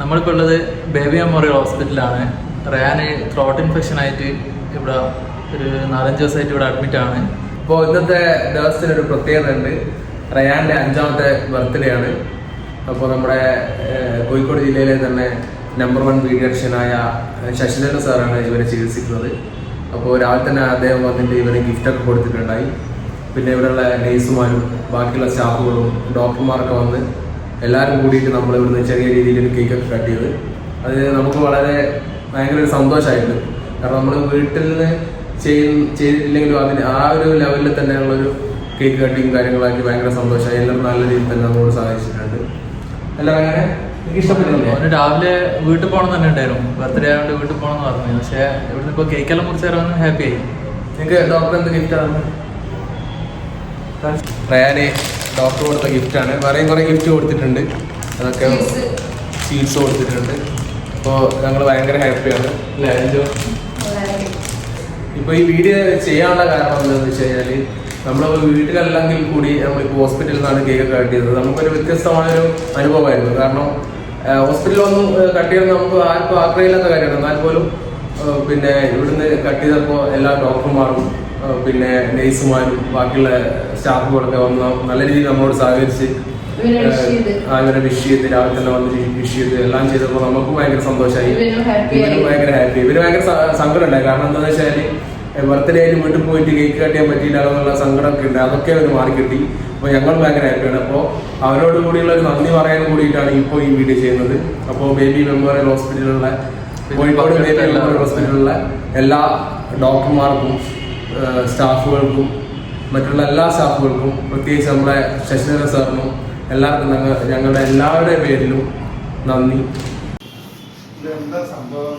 നമ്മളിപ്പോൾ ഉള്ളത് baby memorial ഹോസ്പിറ്റലാണ് റയാന് ത്രോട്ട് ഇൻഫെക്ഷൻ ആയിട്ട് ഇവിടെ ഒരു നാലഞ്ച് ദിവസമായിട്ട് ഇവിടെ അഡ്മിറ്റ് ആണ്. ഇപ്പോൾ ഇന്നത്തെ ദിവസത്തിന് ഒരു പ്രത്യേകത ഉണ്ട്. റയാന്റെ അഞ്ചാമത്തെ ബർത്ത്ഡേ ആണ്. അപ്പോൾ നമ്മുടെ കോഴിക്കോട് ജില്ലയിലെ തന്നെ നമ്പർ വൺ പീഡിയട്ഷ്യനായ ശശിധരൻ സാറാണ് ഇവരെ ചികിത്സിക്കുന്നത്. അപ്പോൾ രാവിലെ തന്നെ അദ്ദേഹം വന്നിട്ട് ഇവരെ ഗിഫ്റ്റൊക്കെ കൊടുത്തിട്ടുണ്ടായി. പിന്നെ ഇവിടെയുള്ള നേഴ്സുമാരും ബാക്കിയുള്ള സ്റ്റാഫുകളും ഡോക്ടർമാരൊക്കെ വന്ന് എല്ലാവരും കൂടിയിട്ട് നമ്മൾ ഇവിടുന്ന് ചെറിയ രീതിയിൽ ഒരു കേക്കൊക്കെ കട്ട് ചെയ്ത്. അത് നമുക്ക് വളരെ ഭയങ്കര ഒരു സന്തോഷമായിട്ടുണ്ട് കാരണം നമ്മൾ വീട്ടിൽ നിന്ന് ചെയ്യും ചെയ്തിട്ടില്ലെങ്കിലും അതിന് ആ ഒരു ലെവലിൽ തന്നെയുള്ളൊരു കേക്ക് കട്ടിങ് കാര്യങ്ങളാക്കി ഭയങ്കര സന്തോഷമായി എല്ലാവരും നല്ല രീതിയിൽ തന്നെ നമ്മളോട് സഹായിച്ചിട്ടുണ്ട്. എല്ലാം അങ്ങനെ എനിക്ക് രാവിലെ വീട്ടിൽ പോകണം തന്നെ ഉണ്ടായിരുന്നു. ബർത്ത്ഡേ ആയതുകൊണ്ട് വീട്ടിൽ പോകണം എന്ന് പറഞ്ഞു പക്ഷേ ഇവിടുന്ന് ഇപ്പോൾ കേക്കെല്ലാം മുറിച്ച് തരാൻ ഹാപ്പി ആയി. നിങ്ങൾക്ക് ഡോക്ടർ എന്ത് ഗിഫ്റ്റാണ് റയാന് ഡോക്ടർ കൊടുത്ത ഗിഫ്റ്റാണ്. വേറെയും കുറേ ഗിഫ്റ്റ് കൊടുത്തിട്ടുണ്ട്. അതൊക്കെ സ്വീറ്റ്സ് കൊടുത്തിട്ടുണ്ട്. അപ്പോൾ ഞങ്ങൾ ഭയങ്കര ഹാപ്പിയാണ് അല്ലേ അഞ്ചോ ഇപ്പൊ ഈ വീഡിയോ ചെയ്യാനുള്ള കാരണം എന്താണെന്ന് വെച്ച് കഴിഞ്ഞാൽ നമ്മൾ വീട്ടിലല്ലെങ്കിൽ കൂടി നമ്മളിപ്പോൾ ഹോസ്പിറ്റലിൽ നിന്നാണ് കേക്ക് കട്ട് ചെയ്തത്. നമുക്കൊരു വ്യത്യസ്തമായൊരു അനുഭവമായിരുന്നു. കാരണം ഹോസ്പിറ്റലിൽ വന്ന് കട്ട് ചെയ്യുന്നത് നമുക്ക് ആർക്കും ആഗ്രഹമില്ലാത്ത കാര്യമാണ്. എന്നാൽ പോലും പിന്നെ ഇവിടുന്ന് കട്ട് ചെയ്തപ്പോൾ എല്ലാ ഡോക്ടർമാരും പിന്നെ നേഴ്സുമാരും ബാക്കിയുള്ള സ്റ്റാഫുകളൊക്കെ വന്ന് നല്ല രീതിയിൽ നമ്മളോട് സഹകരിച്ച് അങ്ങനെ. വിഷ് ചെയ്ത്. രാവിലെ തന്നെ വന്ന് വിഷ് ചെയ്ത് എല്ലാം ചെയ്തപ്പോൾ നമുക്ക് ഭയങ്കര സന്തോഷമായി ഇവനും ആയി. ഭയങ്കര ഹാപ്പി ഇവർ ഭയങ്കര സങ്കടം ഉണ്ടായി. കാരണം എന്താണെന്ന് വെച്ചാൽ ബർത്ത്ഡേ ആയിട്ട് വീട്ടിൽ പോയിട്ട് കേക്ക് കട്ട് ചെയ്യാൻ പറ്റിയില്ല എന്നുള്ള സങ്കടമൊക്കെ ഉണ്ട്. അതൊക്കെ അവർ മാറി കിട്ടി. അപ്പോൾ ഞങ്ങൾ ഭയങ്കര ഹാപ്പിയാണ് അപ്പോൾ അവരോട് കൂടിയുള്ള ഒരു നന്ദി പറയാൻ കൂടിയിട്ടാണ് ഇപ്പോൾ ഈ വീഡിയോ ചെയ്യുന്നത്. അപ്പോൾ ബേബി മെമ്മോറിയൽ ഹോസ്പിറ്റലിലുള്ള കോഴിക്കോട് ബേബി മെമ്മോറിയൽ ഹോസ്പിറ്റലിലുള്ള എല്ലാ ഡോക്ടർമാർക്കും സ്റ്റാഫുകൾക്കും മറ്റുള്ള എല്ലാ സ്റ്റാഫുകൾക്കും പ്രത്യേകിച്ച് നമ്മുടെ ശശിധരൻ സാറിനും എല്ലാവർക്കും ഞങ്ങൾ ഞങ്ങളുടെ എല്ലാവരുടെയും പേരിലും നന്ദി. സംഭവം?